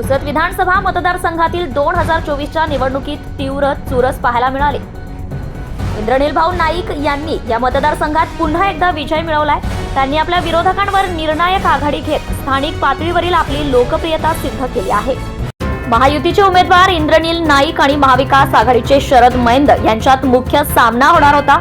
पुसद विधानसभा मतदारसंघातील दोन हजार चोवीसच्या निवडणुकीत तीव्र चुरस पाहायला मिळाली. इंद्रनील भाऊ नाईक यांनी या मतदारसंघात पुन्हा एकदा विजय मिळवलाय. त्यांनी आपल्या विरोधकांवर निर्णायक आघाडी घेत स्थानिक पातळीवरील आपली लोकप्रियता सिद्ध केली आहे. महायुतीचे उमेदवार इंद्रनील नाईक आणि महाविकास आघाडीचे शरद मैंद यांच्यात मुख्य सामना होणार होता.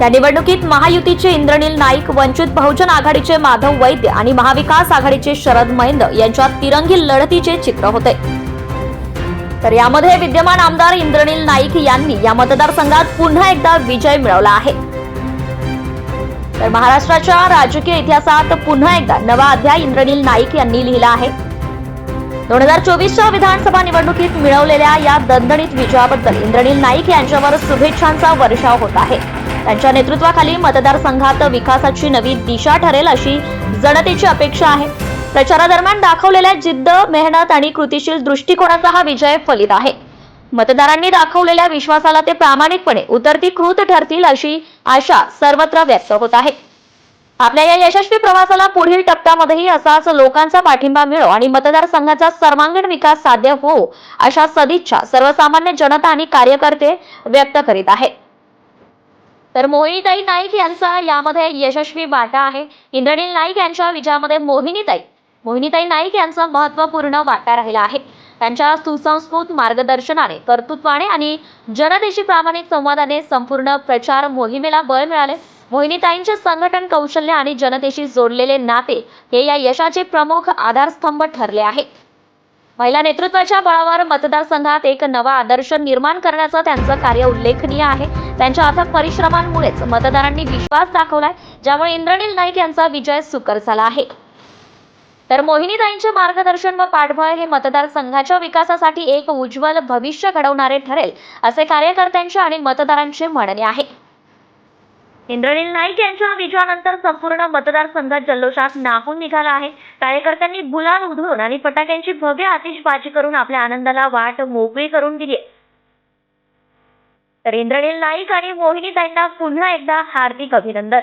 या निवडणुकीत महायुतीचे इंद्रनील नाईक वंचित बहुजन आघाडीचे माधव वैद्य आणि महाविकास आघाडीचे शरद महेंद यांच्यात तिरंगी लढतीचे चित्र होते. तर यामध्ये विद्यमान आमदार इंद्रनील नाईक यांनी या मतदारसंघात पुन्हा एकदा विजय मिळवला आहे. तर महाराष्ट्राच्या राजकीय इतिहासात पुन्हा एकदा नवा अध्याय इंद्रनील नाईक यांनी लिहिला आहे. दोन हजार चोवीसच्या विधानसभा निवडणुकीत मिळवलेल्या या दणदणीत विजयाबद्दल इंद्रनील नाईक यांच्यावर शुभेच्छांचा वर्षाव होत आहे. त्यांच्या नेतृत्वाखाली मतदारसंघात विकासाची नवी दिशा ठरेल अशी जनतेची अपेक्षा आहे. प्रचारादरम्यान दाखवलेल्या जिद्द मेहनत आणि कृतीशील दृष्टिकोनाचा हा विजय फलित आहे. मतदारांनी दाखवलेल्या विश्वासाला ते प्रामाणिकपणे उतरती कृत ठरतील अशी आशा सर्वत्र व्यक्त होत आहे. आपल्या या यशस्वी प्रवासाला पुढील टप्प्यामध्येही असाच लोकांचा पाठिंबा मिळो आणि मतदारसंघाचा सर्वांगीण विकास साध्य हो अशा सदिच्छा सर्वसामान्य जनता आणि कार्यकर्ते व्यक्त करीत आहेत. तर मोहिनीताई नाईक यांचा यामध्ये यशस्वी वाटा आहे. इंद्रनील नाईक यांच्या विजयामध्ये मोहिनीताई मोहिनीताई नाईक यांचा महत्त्वपूर्ण वाटा राहिला आहे. त्यांच्या सुसंस्कृत मार्गदर्शनाने कर्तृत्वाने आणि जनतेशी प्रामाणिक संवादाने संपूर्ण प्रचार मोहिमेला बळ मिळाले. मोहिनीताईंचे संघटन कौशल्य आणि जनतेशी जोडलेले नाते हे या यशाचे प्रमुख आधारस्तंभ ठरले आहे. महिला नेतृत्वाच्या बळावर मतदारसंघात एक नवा आदर्श निर्माण करण्याचं त्यांचं कार्य उल्लेखनीय आहे. त्यांच्या अथक परिश्रमांमुळेच मतदारांनी विश्वास दाखवलाय ज्यामुळे इंद्रनील नाईक यांचा विजय सुकर झाला आहे. तर मोहिनीताईंचे मार्गदर्शन व पाठबळ हे मतदारसंघाच्या विकासासाठी एक उज्ज्वल भविष्य घडवणारे ठरेल असे कार्यकर्त्यांचे आणि मतदारांचे म्हणणे आहे. इंद्रनील नाईक यांच्या विजयानंतर संपूर्ण मतदारसंघात जल्लोषात नाहून निघाला आहे. कार्यकर्त्यांनी गुलाल उधळून आणि फटाक्यांची भव्य आतिषबाजी करून आपल्या आनंदाला वाट मोकळी करून दिली. तर इंद्रनील नाईक आणि मोहिनीताईंना पुन्हा एकदा हार्दिक अभिनंदन.